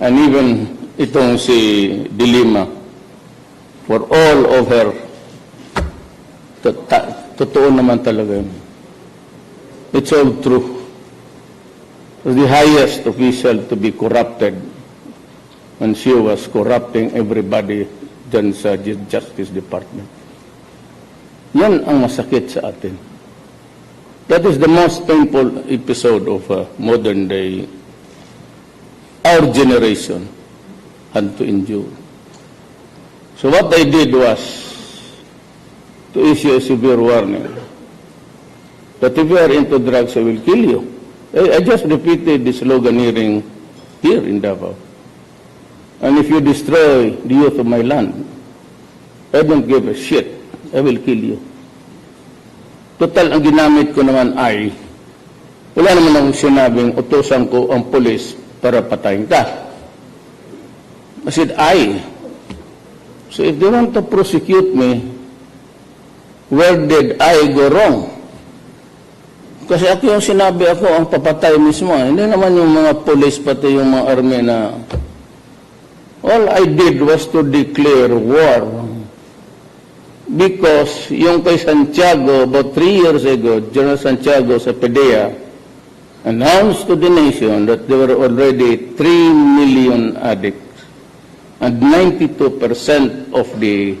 and even itong si Dilima, for all of her, totoo naman talaga yun. It's all true. The highest official to be corrupted when she was corrupting everybody dyan sa Ju- Justice Department. Yan ang masakit sa atin. That is the most painful episode of uh, modern day our generation had to endure. So what I did was to issue a severe warning that if you are into drugs, I will kill you. I, I just repeated the slogan hearing here in Davao. And if you destroy the youth of my land, I don't give a shit. I will kill you. Total, ang ginamit ko naman ay, wala naman akong sinabing utosan ko ang polis para patayin ka. I said, I. So if they want to prosecute me, where did I go wrong? Kasi ako yung sinabi ako ang papatay mismo. Hindi naman yung mga polis pati yung mga army na all I did was to declare war. Because yung kay Santiago, about three years ago, General Santiago sa PDEA announced to the nation that there were already 3 million addicts and 92% of the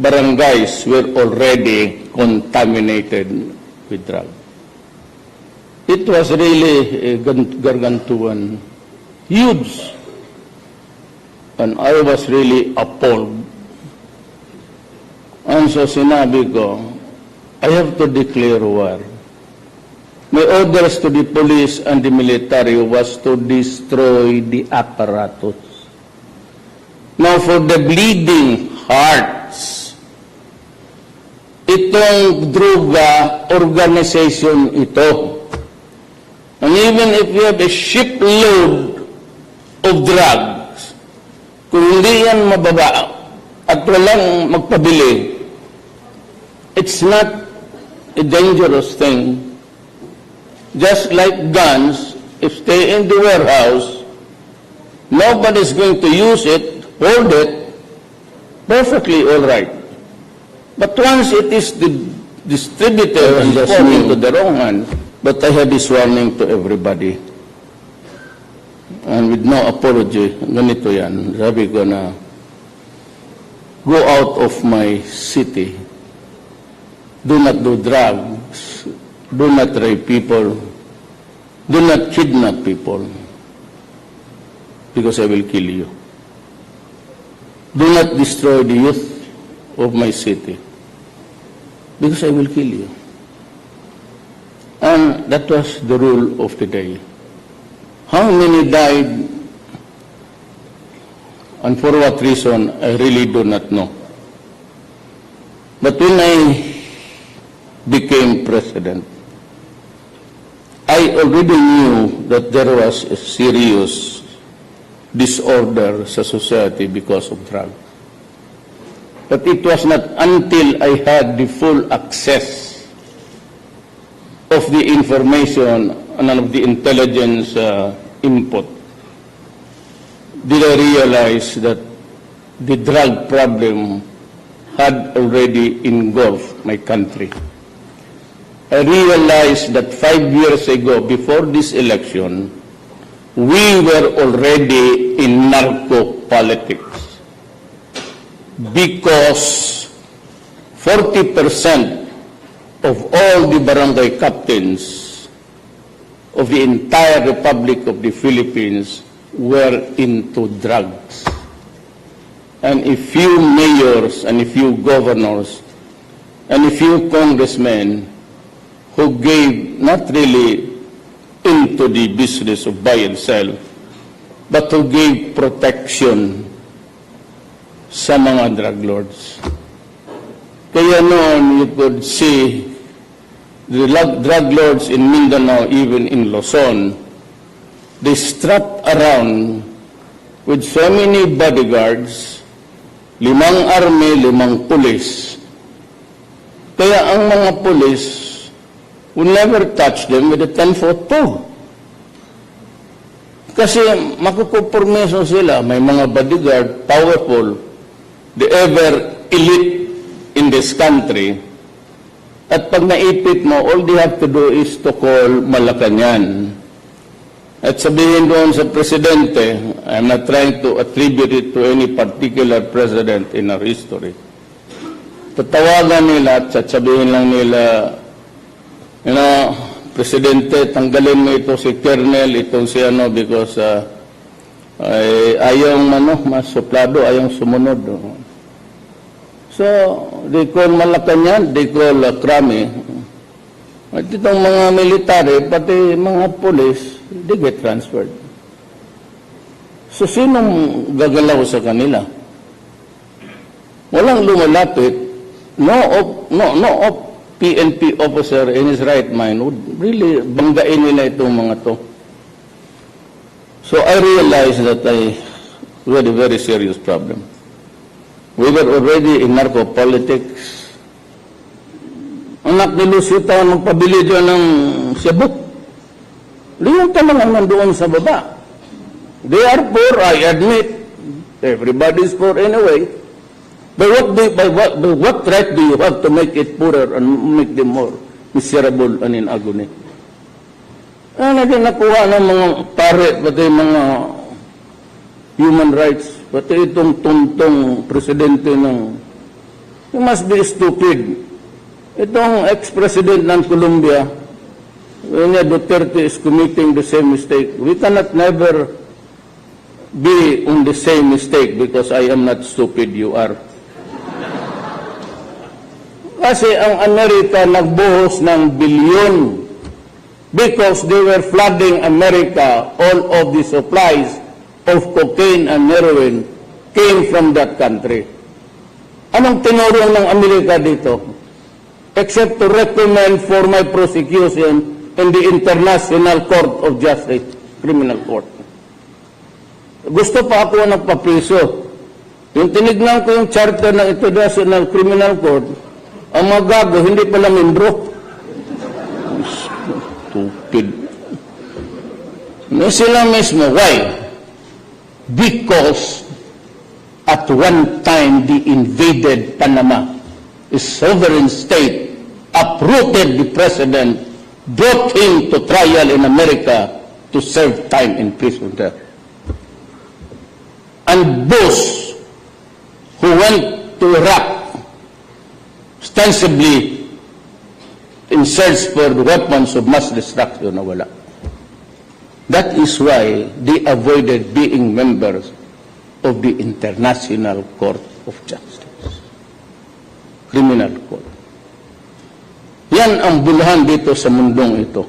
barangays were already contaminated with drugs. It was really a gan- gargantuan, huge. And I was really appalled. And so sinabi ko, I have to declare war. My orders to the police and the military was to destroy the apparatus. Now for the bleeding hearts, itong druga organization ito. And even if you have a shipload of drugs, kung hindi yan mababa at walang magpabili, it's not a dangerous thing. Just like guns, if stay in the warehouse, nobody's going to use it, hold it, perfectly all right. But once it is di- distributed and that's fall me. into the wrong hand, but I had this warning to everybody. And with no apology, ganito yan, sabi ko na, go out of my city. Do not do drugs. Do not rape people. Do not kidnap people. Because I will kill you. Do not destroy the youth of my city. Because I will kill you. And that was the rule of the day. How many died and for what reason, I really do not know. But when I became president, I already knew that there was a serious disorder sa society because of drugs. But it was not until I had the full access of the information and of the intelligence uh, input did I realize that the drug problem had already engulfed my country. I realized that five years ago, before this election, we were already in narco politics because 40% of all the barangay captains of the entire Republic of the Philippines were into drugs. And a few mayors and a few governors and a few congressmen who gave not really into the business of buy and sell, but who gave protection sa mga drug lords. Kaya noon, you could see the drug lords in Mindanao, even in Luzon, they strapped around with so many bodyguards, limang army, limang pulis. Kaya ang mga pulis will never touch them with a 10-foot pole. Kasi makukupormeso sila, may mga bodyguard, powerful, the ever elite in this country. At pag naipit mo, all they have to do is to call Malacanang. At sabihin doon sa presidente, I'm not trying to attribute it to any particular president in our history. Tatawagan nila at sasabihin lang nila, you know, presidente, tanggalin mo ito si Colonel, itong si ano, because uh, ay, ayaw ano, mas suplado, ayaw sumunod. So, they call Malacanang, they call uh, Krami. At itong mga military, pati mga police, they get transferred. So, sinong gagalaw sa kanila? Walang lumalapit. No, op, no, no op, PNP officer in his right mind would really banggain nila itong mga to. So, I realized that I we had a very serious problem. We were already in narco politics. Anak ni Lucita magpabili dyan ng Cebu. Di yung talagang nandoon sa baba. They are poor, I admit. Everybody's poor anyway. But what, do, by what, by what right do you have to make it poorer and make them more miserable and in agony? Ano din nakuha ng mga pare, pati mga human rights, pati itong tuntong presidente ng... You must be stupid. Itong ex-president ng Colombia, when Duterte is committing the same mistake, we cannot never be on the same mistake because I am not stupid, you are. Kasi ang Amerika nagbuhos ng bilyon because they were flooding America, all of the supplies of cocaine and heroin came from that country. Anong tinurong ng Amerika dito? Except to recommend for my prosecution in the International Court of Justice, Criminal Court. Gusto pa ako nagpapriso. Yung tinignan ko yung charter ng International Criminal Court, ang mga gago, hindi pala membro. Stupid. Na sila mismo. Why? Because at one time the invaded Panama, a sovereign state, uprooted the president, brought him to trial in America to serve time in prison there. And those who went to Iraq ostensibly in search for the weapons of mass destruction na wala. That is why they avoided being members of the International Court of Justice. Criminal Court. Yan ang bulahan dito sa mundong ito.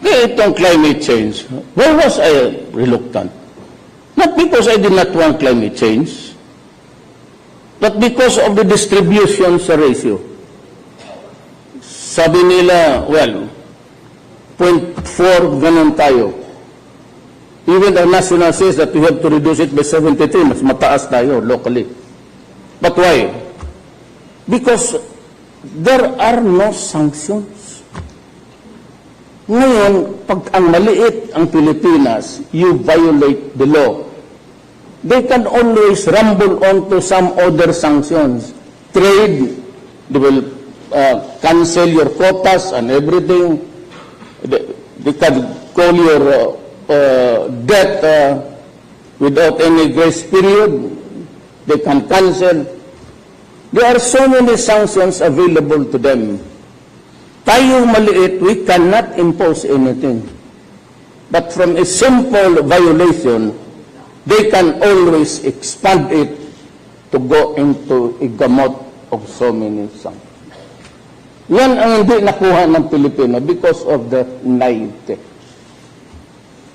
Kaya itong climate change, why was I reluctant? Not because I did not want climate change, but because of the distribution sa ratio. Sabi nila, well, 0.4 ganun tayo. Even the national says that we have to reduce it by 73, mas mataas tayo locally. But why? Because there are no sanctions. Ngayon, pag ang maliit ang Pilipinas, you violate the law. They can always rumble on to some other sanctions. Trade, they will uh, cancel your quotas and everything. They, they can call your uh, uh, debt uh, without any grace period. They can cancel. There are so many sanctions available to them. Tayo maliit, we cannot impose anything. But from a simple violation, they can always expand it to go into a gamot of so many sanctions. Yan ang hindi nakuha ng Pilipino because of the naivete.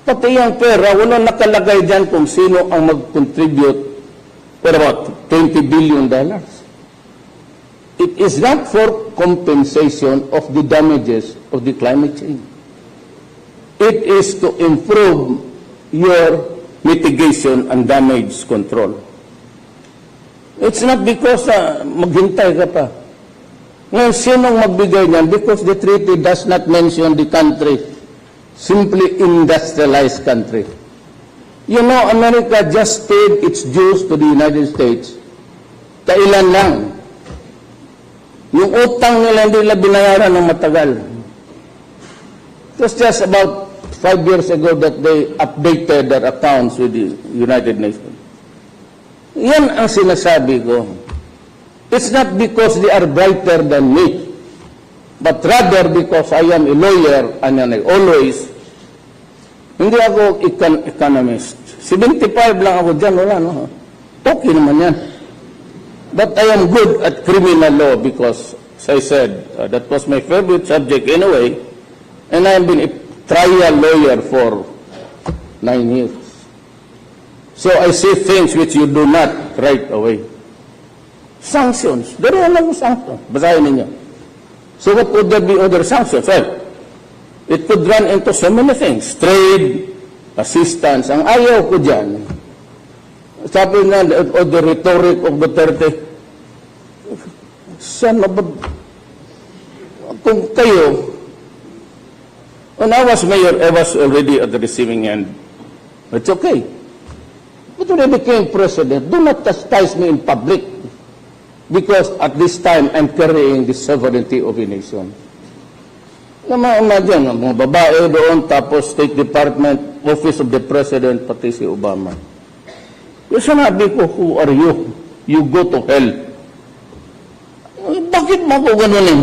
Pati yung pera, wala nakalagay dyan kung sino ang mag-contribute for about 20 billion dollars. It is not for compensation of the damages of the climate change. It is to improve your mitigation and damage control. It's not because uh, maghintay ka pa. Ngayon, sinong magbigay niyan? Because the treaty does not mention the country, simply industrialized country. You know, America just paid its dues to the United States. Kailan lang. Yung utang nila hindi nila binayaran ng matagal. It was just about five years ago that they updated their accounts with the United Nations. Yan ang sinasabi ko. It's not because they are brighter than me, but rather because I am a lawyer and I always, hindi ako econ- economist. 75 lang ako dyan, wala no. Okay naman yan. But I am good at criminal law because, as I said, uh, that was my favorite subject anyway, and I have been trial lawyer for nine years. So I see things which you do not right away. Sanctions. Dari lang yung sanctions. Basahin ninyo. So what would there be other sanctions? Well, it could run into so many things. Trade, assistance. Ang ayaw ko dyan, sabi nga, o the rhetoric of Duterte, saan ba, kung kayo, when I was mayor, I was already at the receiving end. It's okay. But when I became president, do not chastise me in public because at this time, I'm carrying the sovereignty of a nation. Na mga mga dyan, mga babae doon, tapos State Department, Office of the President, pati si Obama. Yung sinabi ko, who are you? You go to hell. Eh, Bakit mo ako ganunin?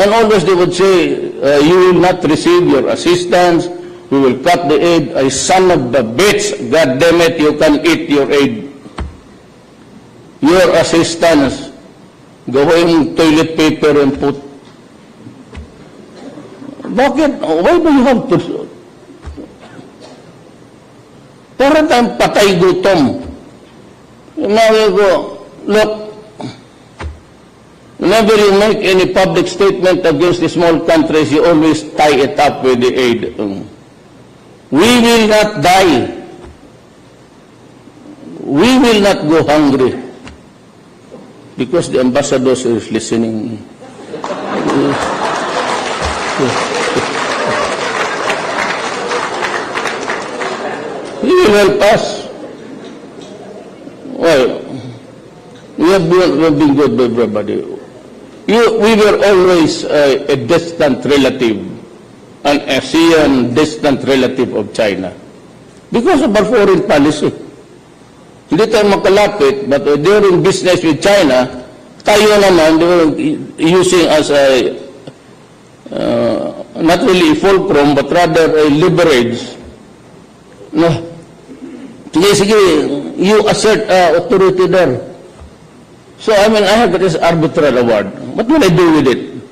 And always they would say, uh, you will not receive your assistance, we will cut the aid. Ay, son of the bitch, God damn it, you can eat your aid. Your assistance, gawin toilet paper and put. Bakit? Why do you have to para tayong patay gutom. Sinabi ko, look, whenever you make any public statement against the small countries, you always tie it up with the aid. Um, We will not die. We will not go hungry. Because the ambassadors is listening. He will help us. Well, we have been, good with everybody. You, we were always uh, a distant relative, an ASEAN distant relative of China. Because of our foreign policy. Hindi tayo makalapit, but uh, during business with China, tayo naman, they were using as a, uh, not really a fulcrum, but rather a leverage No. Sige, sige, you assert uh, authority there. So, I mean, I have this arbitral award. What will I do with it?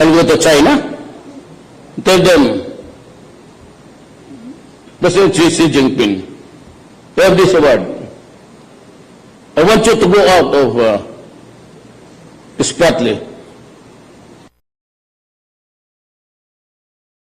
I'll go to China, tell them, President Xi Jinping, you have this award. I want you to go out of uh, Scotland